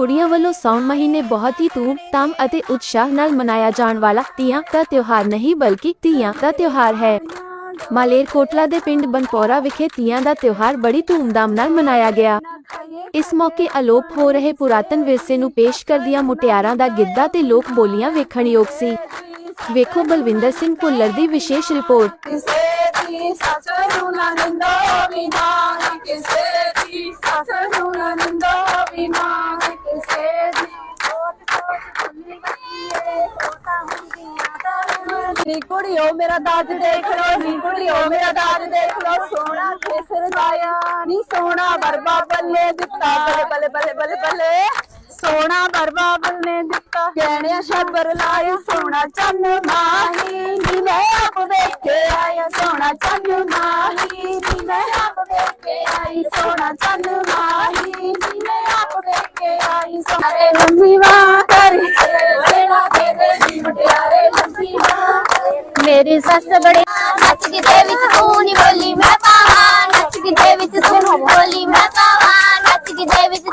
ਕੁੜੀਆਂ ਵੱਲੋਂ ਸਾਉਣ ਮਹੀਨੇ ਬਹੁਤ ਹੀ ਧੂਮ-ਧਾਮ ਅਤੇ ਉਤਸ਼ਾਹ ਨਾਲ ਮਨਾਇਆ ਜਾਣ ਵਾਲਾ ਤੀਆਂ ਦਾ ਤਿਉਹਾਰ ਨਹੀਂ ਬਲਕਿ ਤੀਆਂ ਦਾ ਤਿਉਹਾਰ ਹੈ। ਮਾਲੇਰਕੋਟਲਾ ਦੇ ਪਿੰਡ ਬਨਪੌਰਾ ਵਿਖੇ ਤੀਆਂ ਦਾ ਤਿਉਹਾਰ ਬੜੀ ਧੂਮਧਾਮ ਨਾਲ ਮਨਾਇਆ ਗਿਆ। ਇਸ ਮੌਕੇ ਅਲੋਪ ਹੋ ਰਹੇ ਪੁਰਾਤਨ ਵਿਰਸੇ ਨੂੰ ਪੇਸ਼ ਕਰਦਿਆਂ ਮੁਟਿਆਰਾਂ ਦਾ ਗਿੱਧਾ ਤੇ ਲੋਕ ਬੋਲੀਆਂ ਵੇਖਣਯੋਗ ਸੀ। ਵੇਖੋ ਬਲਵਿੰਦਰ ਸਿੰਘ ਭੁੱਲਰ ਦੀ ਵਿਸ਼ੇਸ਼ ਰਿਪੋਰਟ। ਕਿਸੇ ਦੀ ਸੱਸ ਨੂੰ ਨਾ ਨੀ ਕੁੜੀਓ ਮੇਰਾ ਦਾਜ ਦੇਖ ਲੋ ਨੀ ਕੁੜੀਓ ਮੇਰਾ ਦਾਜ ਦੇਖ ਲੋ ਸੋਹਣਾ ਕੇਸਰ ਲਾਇਆ ਨੀ ਸੋਹਣਾ ਬਰਬਾ ਬੱਲੇ ਦਿੱਤਾ। ਬੱਲੇ ਬੱਲੇ ਬੱਲੇ ਬੱਲੇ ਬੱਲੇ। ਸੋਹਣਾ ਬਰਬਾ ਬੱਲੇ ਦਿੱਤਾ। ਗਹਿਣਿਆ ਸ਼ਬਰ ਲਾਇਆ ਸੋਹਣਾ ਚੰਨ ਮਾਹੀ ਨੀ ਮੈਂ ਆਪ ਵੇਖ ਕੇ ਆਇਆ ਸੋਹਣਾ ਚੰਨ ਮਾਹੀ ਮੇਰੀ ਸੱਸ ਬੜੀ ਨੱਚ ਕਿਤੇ ਵਿੱਚ ਤੂੰ ਨੀ ਬੋਲੀ, ਮੈਂ ਪਾਵਾਂ ਨੱਚ ਕਿਤੇ ਵਿੱਚ ਤੂੰ ਨੀ ਬੋਲੀ, ਮੈਂ ਪਾਵਾਂ ਨੱਚ ਕਿਤੇ ਵਿੱਚ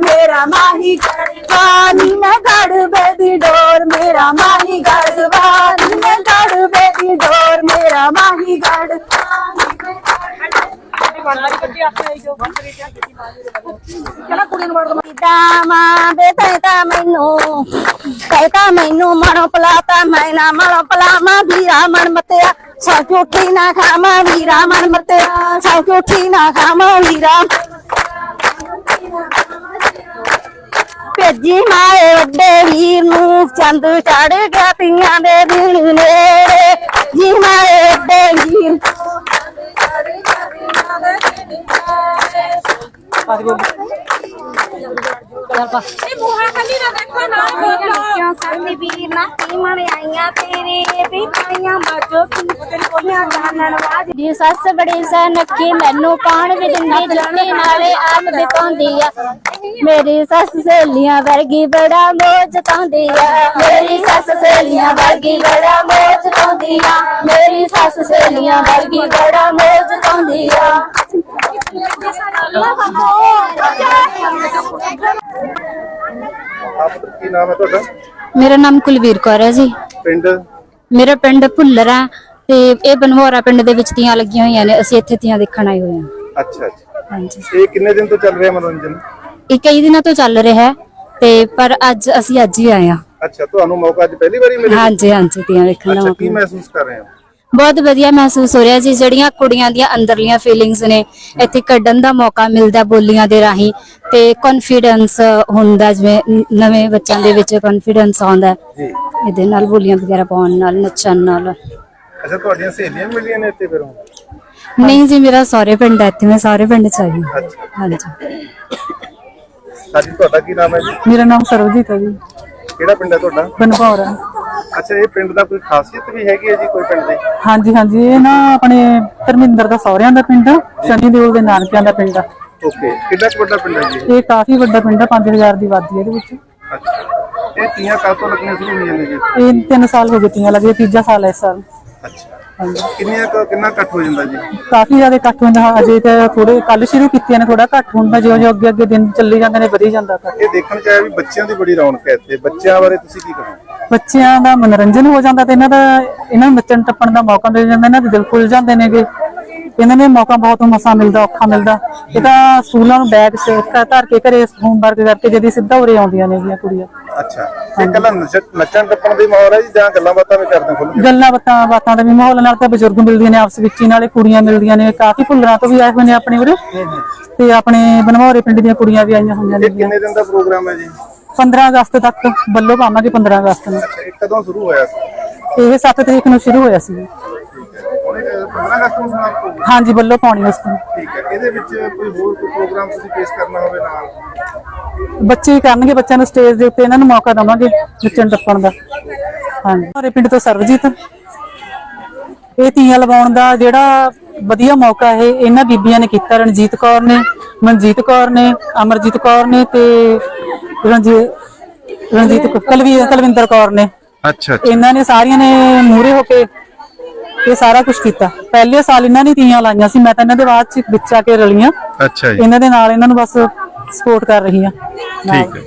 ਦੀ ਡੋਰ ਮੇਰਾ ਮਾਹੀ ਗੜਵਾ ਨੀ ਮੈਂ ਗੜਵੇ ਦੀ ਡੋਰ, ਮੇਰਾ ਮਾਹੀ ਗੜਵਾ ਨੀ ਮੈਂ ਗੜਵੇ ਦੀ ਮੈਨੂੰ ਤੈਤਾ ਮੈਨੂੰ ਮਨੋ ਪਲਾਤਾ ਮੈਂ ਨਾ ਮਨੋ ਪਲਾਮਾ ਵੀਰਾ ਮਨ ਮਤਿਆ ਸਭ ਝੂਠੀ ਨਾ ਖਾਮਾ ਵੀਰਾ ਮਨ ਮਤਿਆ ਸਭ ਝੂਠੀ ਨਾ ਖਾਮਾ ਵੀਰਾ ਭੇਜੀ ਮਾਏ ਵੱਡੇ ਵੀਰ ਨੂੰ, ਚੰਦ ਚੜ ਗਿਆ ਤੀਆਂ ਦੇ ਦਿਨ ਨੇੜੇ। ਜੀ ਮਾਏ ਵੱਡੇ ਵੀਰ ਕਿਉਂ ਕਰਨੀ ਵੀਰ ਨਾ ਕੀ ਮਣਾਈਆਂ ਤੇਰੇ ਵੀ ਪਾਈਆਂ ਬਾਜੋ ਕੀ ਕੋਲੀਆਂ ਜਾਣਨ ਵਾਜ ਦੀ ਸੱਸ ਬੜੀ ਸਨਖੀ ਮੈਨੂੰ ਪਾਣ ਵੀ ਦਿੰਦੀ ਜੁੱਤੀ ਨਾਲੇ ਆਪ ਵੀ ਪਾਉਂਦੀ ਆ। ਮੇਰੀ ਸੱਸ ਸਹੇਲੀਆਂ ਵਰਗੀ ਬੜਾ ਮੋਜ ਪਾਉਂਦੀ ਆ। ਮੇਰੀ ਸੱਸ ਸਹੇਲੀਆਂ ਵਰਗੀ ਬੜਾ ਮੋਜ ਪਾਉਂਦੀ ਆ। ਮੇਰੀ ਸੱਸ ਸਹੇਲੀਆਂ ਵਰਗੀ ਬੜਾ ਮੋਜ ਪਾਉਂਦੀ ਆ ਆਪ ਕੀ ਨਾਮ ਹੈ ਤੁਹਾਡਾ? ਮੇਰਾ ਨਾਮ ਕੁਲਵੀਰ ਕੌਰ ਹੈ ਜੀ। ਪਿੰਡ? ਮੇਰਾ ਪਿੰਡ ਭੁੱਲਰ ਹੈ ਤੇ ਇਹ ਬਨਹੋਰਾ ਪਿੰਡ ਦੇ ਵਿੱਚ ਤੀਆਂ ਲੱਗੀਆਂ ਹੋਈਆਂ ਨੇ। ਅਸੀਂ ਇੱਥੇ ਤੀਆਂ ਦੇਖਣ ਆਏ ਹੋਏ ਹਾਂ। ਅੱਛਾ ਅੱਛਾ। ਹਾਂਜੀ। ਇਹ ਕਿੰਨੇ ਦਿਨ ਤੋਂ ਚੱਲ ਰਿਹਾ ਮਨੋਰੰਜਨ? ਇਹ ਕਈ ਦਿਨਾਂ ਤੋਂ ਚੱਲ ਰਿਹਾ ਹੈ ਤੇ ਪਰ ਅੱਜ ਅਸੀਂ ਅੱਜ ਹੀ ਆਏ ਹਾਂ। ਅੱਛਾ ਤੁਹਾਨੂੰ ਮੌਕਾ ਅੱਜ ਪਹਿਲੀ ਵਾਰੀ ਮਿਲਿਆ? ਹਾਂਜੀ ਹਾਂਜੀ ਤੀਆਂ ਦੇਖਣ ਦਾ ਅੱਛਾ ਕੀ ਮੌਕਾ ਮਹਿਸੂਸ ਕਰ ਰਹੇ ਹੋ? ਬਹੁਤ ਵਧੀਆ ਮਹਿਸੂਸ ਹੋ ਰਿਹਾ ਜੀ ਜਿਹੜੀਆਂ ਕੁੜੀਆਂ ਦੀਆਂ ਅੰਦਰਲੀਆਂ ਫੀਲਿੰਗਸ ਨੇ ਇੱਥੇ ਕੱਢਣ ਦਾ ਮੌਕਾ ਮਿਲਦਾ ਬੋਲੀਆਂ ਦੇ ਰਾਹੀਂ ਤੇ ਕੌਨਫੀਡੈਂਸ ਹੁੰਦਾ ਜਿਵੇਂ ਨਵੇਂ ਬੱਚਿਆਂ ਦੇ ਵਿੱਚ ਕੌਨਫੀਡੈਂਸ ਆਉਂਦਾ। ਜੀ। ਇਹਦੇ ਨਾਲ ਬੋਲੀਆਂ ਵਗੈਰਾ ਪਾਉਣ ਨਾਲ ਨੱਚਣ ਨਾਲ। ਅੱਛਾ ਤੁਹਾਡੀਆਂ ਸਹੇਲੀਆਂ ਮਿਲੀਆਂ ਨੇ ਇੱਥੇ ਫਿਰ ਹੁਣ? ਨਹੀਂ ਜੀ ਮੇਰਾ ਸਹੁਰੇ ਪਿੰਡ ਹੈ ਇੱਥੇ ਮੈਂ ਸਹੁਰੇ ਪਿੰਡ ਚ ਆਈ ਹਾਂ। ਹਾਂਜੀ। ਹਾਂਜੀ ਤੁਹਾਡਾ ਕੀ ਨਾਮ ਹੈ ਜੀ? ਮੇਰਾ ਨਾਮ ਸਰਵਜੀਤ ਹੈ ਜੀ। ਕਿਹੜਾ ਪਿੰਡ ਹੈ ਤੁਹਾਡਾ? ਬਨਭੌਰ ਅੱਛਾ ਇਹ ਪਿੰਡ ਦਾ ਕੋਈ ਖਾਸੀਅਤ ਵੀ ਹੈਗੀ ਹੈ ਜੀ ਕੋਈ ਪਿੰਡ ਦੀ? ਹਾਂਜੀ ਹਾਂਜੀ ਇਹ ਨਾ ਆਪਣੇ ਧਰਮਿੰਦਰ ਦਾ ਸਹੁਰਿਆਂ ਦਾ ਪਿੰਡ ਆ ਸਨੀ ਦਿਓਲ ਦੇ ਨਾਨਕਿਆਂ ਦਾ ਪਿੰਡ ਆ। ਓਕੇ ਕਿੰਨਾ ਕੁ ਵੱਡਾ ਪਿੰਡ ਹੈ ਜੀ ਇਹ? ਇਹ ਕਾਫੀ ਵੱਡਾ ਪਿੰਡ ਆ 5000 ਦੀ ਆਬਾਦੀ ਹੈ ਇਹਦੇ ਵਿੱਚ। ਅੱਛਾ ਇਹ ਤੀਆਂ ਕਦ ਤੋਂ ਲੱਗਣੀਆਂ ਸ਼ੁਰੂ ਹੋਈਆਂ ਨੇ ਜੀ? ਇਹ 3 ਸਾਲ ਹੋ ਗਏ ਤੀਆਂ ਲੱਗੇ ਤੀਜਾ ਸਾਲ ਹੈ ਇਸ ਸਾਲ। ਅੱਛਾ ਕਿੰਨੀਆਂ ਕੁ- ਕਿੰਨਾ ਇਕੱਠ ਹੋ ਜਾਂਦਾ ਜੀ? ਕਾਫੀ ਜ਼ਿਆਦਾ ਇਕੱਠ ਹੁੰਦਾ ਅਜੇ ਤਾਂ ਥੋੜੇ ਕੱਲ ਸ਼ੁਰੂ ਕੀਤੀਆਂ ਨੇ ਥੋੜਾ ਘੱਟ ਹੁੰਦਾ ਜਿਉਂ ਜਿਉਂ ਅੱਗੇ ਅੱਗੇ ਦਿਨ ਚੱਲੀ ਜਾਂਦੇ ਨੇ ਵਧੀ ਜਾਂਦਾ ਇਕੱਠ ਇਹ ਦੇਖਣ ਚ ਆਇਆ ਵੀ ਬੱਚਿਆਂ ਦੀ ਬੜੀ ਰੌਣਕ ਹੈ ਇੱਥੇ। ਬੱਚਿਆਂ ਬਾਰੇ ਤੁਸੀਂ ਕੀ ਕਹੋਗੇ? ਬੱਚਿਆਂ ਦਾ ਮਨੋਰੰਜਨ ਹੋ ਜਾਂਦਾ ਤੇ ਇਹਨਾਂ ਦਾ ਇਹਨਾਂ ਨੂੰ ਨੱਚਣ ਟੱਪਣ ਦਾ ਮੌਕਾ ਮਿਲ ਜਾਂਦਾ ਇਹਨਾਂ ਦੇ ਦਿਲ ਖੁੱਲ ਜਾਂਦੇ ਨੇਗੇ। ਇਹਨਾਂ ਨੇ ਮੌਕਾ ਬਹੁਤ ਮਸਾ ਮਿਲਦਾ ਔਖਾ ਮਿਲਦਾ। ਇਹ ਤਾਂ ਸਕੂਲਾਂ ਨੂੰ ਬੈਗ ਸੇ ਧਰ ਕੇ ਘਰੇ ਹੋਮਵਰਕ ਕਰਕੇ ਜਦੀ ਸਿੱਧਾ ਉਰੇ ਆਉਂਦੀਆਂ ਨੇਗੀਆਂ ਕੁੜੀਆਂ। ਅੱਛਾ ਇਹ ਕੱਲਾ ਨੱਚਣ ਟੱਪਣ ਦੀ ਮਾਹੌਲ ਹੈ ਜੀ ਜਾਂ ਗੱਲਾਂ ਬਾਤਾਂ ਵੀ ਕਰਦੇ ਖੁੱਲ ਕੇ? ਗੱਲਾਂ ਬਾਤਾਂ ਬਾਤਾਂ ਦਾ ਵੀ ਮਾਹੌਲ ਨਾਲ ਤਾਂ ਬਜ਼ੁਰਗ ਮਿਲਦੀਆਂ ਨੇ ਆਪਸ ਵਿੱਚ ਹੀ ਨਾਲੇ ਕੁੜੀਆਂ ਮਿਲਦੀਆਂ ਨੇ ਕਾਫੀ ਭੁੱਲਰਾਂ ਤੋਂ ਵੀ ਆਏ ਹੋਏ ਨੇ ਆਪਣੇ ਉਰੇ। ਤੇ ਆਪਣੇ ਬਨਮੋਰੇ ਪਿੰਡ ਦੀਆਂ ਕੁੜੀਆਂ ਵੀ ਆਈਆਂ ਹੋਈਆਂ ਨੇ ਕਿੰਨੇ ਦਿਨ ਦਾ ਪ੍ਰੋਗਰਾਮ ਹੈ ਜੀ? 15 ਅਗਸਤ ਤੱਕ ਬੱਲੋ ਪਾਵਾਂਗੇ 15 ਅਗਸਤ ਨੂੰ। ਇਹ ਕਦੋਂ ਸ਼ੁਰੂ ਹੋਇਆ ਸੀ? ਇਹ 7 ਤਰੀਕ ਨੂੰ ਸ਼ੁਰੂ ਹੋਇਆ ਸੀ। ਹੁਣ ਇਹ 15 ਅਗਸਤ ਨੂੰ ਸਮਾਪਤ ਹੋਊਗਾ ਹਾਂਜੀ ਬੱਲੋ ਪਾਉਣੀ ਉਸ ਠੀਕ ਹੈ। ਇਹਦੇ ਵਿੱਚ ਕੋਈ ਹੋਰ ਕੋਈ ਪ੍ਰੋਗਰਾਮ ਤੁਸੀਂ ਪੇਸ਼ ਕਰਨਾ ਹੋਵੇ ਨਾਲ? ਬੱਚੇ ਹੀ ਕਰਨਗੇ ਬੱਚਿਆਂ ਨੂੰ ਸਟੇਜ ਦੇ ਉੱਤੇ ਇਹਨਾਂ ਨੂੰ ਮੌਕਾ ਦਵਾਂਗੇ ਨੱਚਣ ਟੱਪਣ ਦਾ। ਹਾਂਜੀ। ਹਮਾਰੇ ਪਿੰਡ ਤੋਂ ਸਰਬਜੀਤ। ਇਹ ਤੀਆਂ ਲਵਾਉਣ ਦਾ ਜਿਹੜਾ ਵਧੀਆ ਮੌਕਾ ਇਹ ਇਹਨਾਂ ਬੀਬੀਆਂ ਨੇ ਕੀਤਾ। ਰਣਜੀਤ ਕੌਰ ਨੇ ਮਨਜੀਤ ਕੌਰ ਨੇ ਅਮਰਜੀਤ ਕੌਰ ਨੇ ਤੇ ਰਣਜੀਤ ਰਣਜੀਤ ਕੌਰ- ਕਲਵੀ ਕਲਵਿੰਦਰ ਕੌਰ ਨੇ। ਅੱਛਾ ਇਹਨਾਂ ਨੇ ਸਾਰੀਆਂ ਨੇ ਮੂਹਰੇ ਹੋ ਕੇ ਇਹ ਸਾਰਾ ਕੁਝ ਕੀਤਾ। ਪਹਿਲੇ ਸਾਲ ਇਹਨਾਂ ਨੇ ਤੀਆਂ ਲਾਈਆਂ ਸੀ ਮੈਂ ਤਾਂ ਇਹਨਾਂ ਦੇ ਬਾਅਦ ਚ ਵਿੱਚ ਆ ਕੇ ਰਲੀਆਂ। ਅੱਛਾ ਜੀ। ਇਹਨਾਂ ਦੇ ਨਾਲ ਇਹਨਾਂ ਨੂੰ ਬਸ ਸਪੋਰਟ ਕਰ ਰਹੀ ਆ ਠੀਕ ਹੈ।